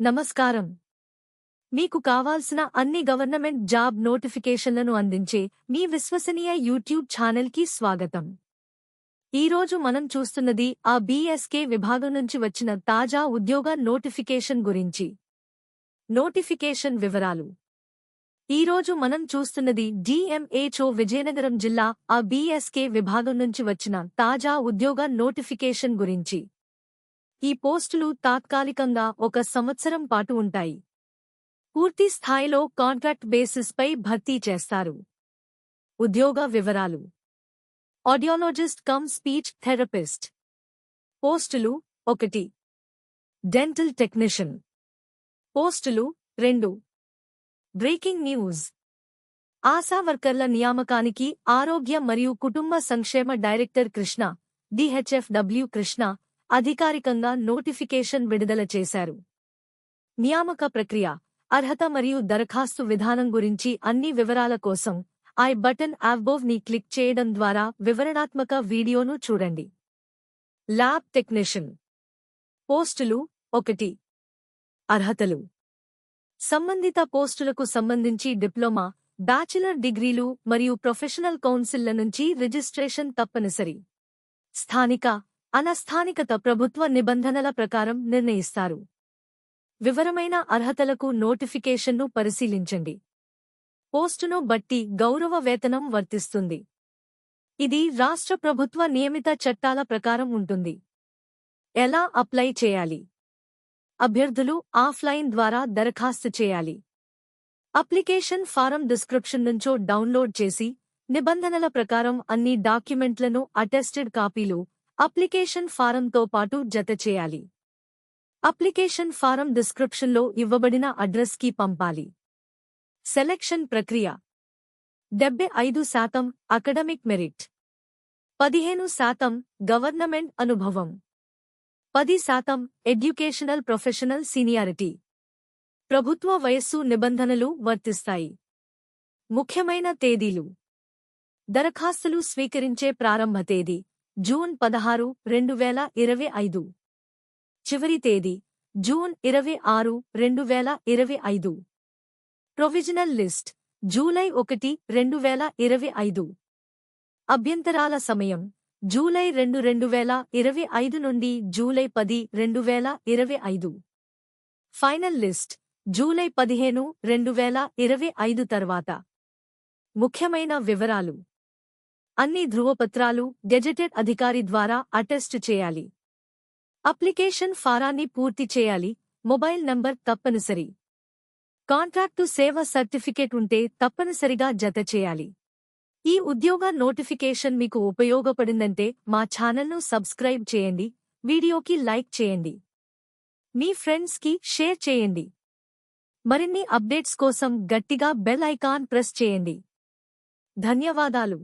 నమస్కారం. మీకు కావాల్సిన అన్ని గవర్నమెంట్ జాబ్ నోటిఫికేషన్లను అందించే మీ విశ్వసనీయ యూట్యూబ్ ఛానల్కి స్వాగతం. ఈరోజు మనం చూస్తున్నది ఆ బీఎస్కే విభాగం నుంచి వచ్చిన తాజా ఉద్యోగ నోటిఫికేషన్ గురించి. నోటిఫికేషన్ వివరాలు. ఈరోజు మనం చూస్తున్నది డిఎంఏచో విజయనగరం జిల్లా ఆ బీఎస్కే విభాగం నుంచి వచ్చిన తాజా ఉద్యోగ నోటిఫికేషన్ గురించి. ఈ పోస్టులు తాత్కాలికంగా ఒక సంవత్సరం పాటు ఉంటాయి. పూర్తి స్థాయిలో కాంట్రాక్ట్ బేసిస్పై భర్తీ చేస్తారు. ఉద్యోగ వివరాలు. Audiologist cum speech therapist. పోస్టులు ఒకటి. Dental technician. పోస్టులు రెండు. Breaking news. ఆశా వర్కర్ల నియామకానికి ఆరోగ్య మరియు కుటుంబ సంక్షేమ డైరెక్టర్ కృష్ణ డిహెచ్ఎఫ్డబ్ల్యూ కృష్ణ అధికారికంగా నోటిఫికేషన్ విడుదల చేశారు. నియామక ప్రక్రియ అర్హత మరియు దరఖాస్తు విధానం గురించి అన్ని వివరాల కోసం ఐ బటన్ని క్లిక్ చేయడం ద్వారా వివరణాత్మక వీడియోను చూడండి. ల్యాబ్ టెక్నీషియన్ పోస్టులు ఒకటి. అర్హతలు సంబంధిత పోస్టులకు సంబంధించి డిప్లొమా బ్యాచిలర్ డిగ్రీలు మరియు ప్రొఫెషనల్ కౌన్సిల్ల నుంచి రిజిస్ట్రేషన్ తప్పనిసరి. స్థానిక అనస్థానికత ప్రభుత్వ నిబంధనల ప్రకారం నిర్ణయిస్తారు. వివరమైన అర్హతలకు నోటిఫికేషన్ను పరిశీలించండి. పోస్టును బట్టి గౌరవ వేతనం వర్తిస్తుంది. ఇది రాష్ట్ర ప్రభుత్వ నియమిత చట్టాల ప్రకారం ఉంటుంది. ఎలా అప్లై చేయాలి? అభ్యర్థులు ఆఫ్లైన్ ద్వారా దరఖాస్తు చేయాలి. అప్లికేషన్ ఫారం డిస్క్రిప్షన్ నుంచో డౌన్లోడ్ చేసి నిబంధనల ప్రకారం అన్ని డాక్యుమెంట్లను అటెస్టెడ్ కాపీలు అప్లికేషన్ ఫారంతో పాటు జత చేయాలి. అప్లికేషన్ ఫారం డిస్క్రిప్షన్లో ఇవ్వబడిన అడ్రస్కి పంపాలి. సెలెక్షన్ ప్రక్రియ. డెబ్బై ఐదు శాతం అకడమిక్ మెరిట్. పదిహేను శాతం గవర్నమెంట్ అనుభవం. పది శాతం ఎడ్యుకేషనల్ ప్రొఫెషనల్ సీనియారిటీ. ప్రభుత్వ వయస్సు నిబంధనలు వర్తిస్తాయి. ముఖ్యమైన తేదీలు. దరఖాస్తులు స్వీకరించే ప్రారంభ తేదీ. జూన్ పదహారు రెండు వేల ఇరవై ఐదు. చివరి తేదీ జూన్ ఇరవై ఆరు రెండు వేల ఇరవై ఐదు. ప్రొవిజనల్ లిస్ట్ జూలై ఒకటి రెండు వేల ఇరవై ఐదు. అభ్యంతరాల సమయం జూలై రెండు రెండు వేల ఇరవై ఐదు నుండి జూలై పది రెండు వేల ఇరవై ఐదు. ఫైనల్ లిస్ట్ జూలై పదిహేను రెండు వేల ఇరవై ఐదు తర్వాత. ముఖ్యమైన వివరాలు. అన్ని ధృవపత్రాలు గెజెటెడ్ అధికారి ద్వారా అటెస్ట్ చేయాలి. అప్లికేషన్ ఫారాన్ని పూర్తి చేయాలి. మొబైల్ నంబర్ తప్పనిసరి. కాంట్రాక్టు సేవ సర్టిఫికేట్ ఉంటే తప్పనిసరిగా జత చేయాలి. ఈ ఉద్యోగ నోటిఫికేషన్ మీకు ఉపయోగపడిందంటే మా ఛానల్ను సబ్స్క్రైబ్ చేయండి. వీడియోకి లైక్ చేయండి. మీ ఫ్రెండ్స్కి షేర్ చేయండి. మరిన్ని అప్డేట్స్ కోసం గట్టిగా బెల్ ఐకాన్ ప్రెస్ చేయండి. ధన్యవాదాలు.